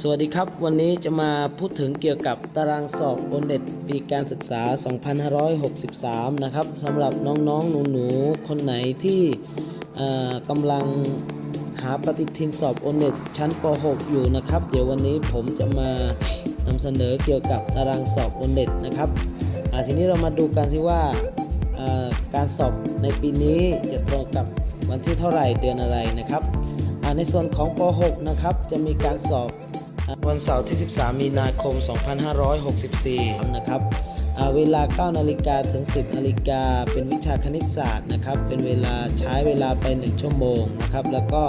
สวัสดีครับ วันนี้จะมาพูดถึงเกี่ยวกับตารางสอบโอเน็ตปีการศึกษา 2563 นะครับสำหรับน้องๆ หนูๆ คนไหนที่กำลังหาปฏิทินสอบโอเน็ตชั้นป .6 อยู่นะครับ เดี๋ยววันนี้ผมจะมานำเสนอเกี่ยวกับตารางสอบโอเน็ตนะครับทีนี้เรามาดูกันที่ว่าการสอบในปีนี้จะตรงกับวันที่เท่าไหร่เดือนอะไรนะครับ ในส่วนของป .6 นะครับจะมีการสอบวันเสาร์ที่ 13 มีนาคม 2564 นะครับเวลา 9 นาฬิกาถึง 10 นาฬิกา เป็นวิชาคณิตศาสตร์นะครับ เป็นเวลาใช้เวลาไป 1 ชั่วโมงนะครับ แล้วก็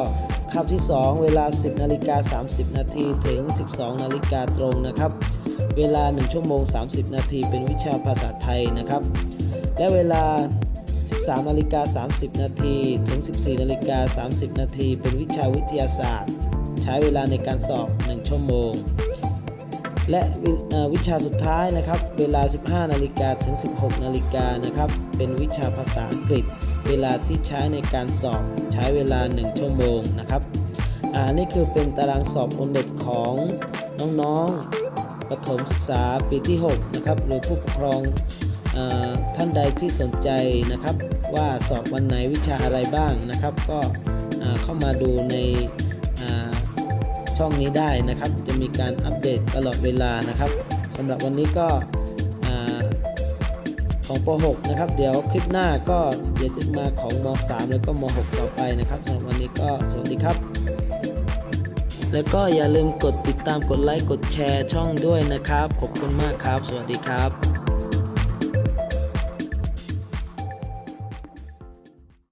คาบที่ 2 เวลา 10 นาฬิกา 30 นาทีถึง 12 นาฬิกาตรงนะครับ เวลา 1 ชั่วโมง 30 นาที เป็นวิชาภาษาไทยนะครับ และเวลา 13นาฬิกา30 นาที ถึง 14นาฬิกา30 นาที เป็นวิชาวิทยาศาสตร์ ใช้เวลาในการสอบ 1 ชั่วโมง และวิเอ่อวิชาสุดท้ายนะครับ เวลา 15นาฬิกาถึง 16นาฬิกานะครับ เป็นวิชาภาษาอังกฤษ เวลาที่ใช้ในการสอบ ใช้เวลา 1 ชั่วโมงนะครับอ่านี่คือเป็นตารางสอบโอเน็ตของน้องๆประถมศึกษาปีที่ 6 นะครับ หรือผู้ปกครอง ท่านใดที่สนใจนะครับว่าสอบวันไหนวิชาอะไรบ้างนะครับ ก็เข้ามาดูในช่องนี้ได้นะครับ จะมีการอัปเดตตลอดเวลานะครับสำหรับวันนี้ก็ของป .6 นะครับ เดี๋ยวคลิปหน้าก็เดี๋ยวจะมาของม .3 แล้วก็ม .6 ต่อไปนะครับสำหรับวันนี้ก็สวัสดีครับ แล้วก็อย่าลืมกดติดตามกดไลค์กดแชร์ช่องด้วยนะครับ ขอบคุณมากครับ สวัสดีครับ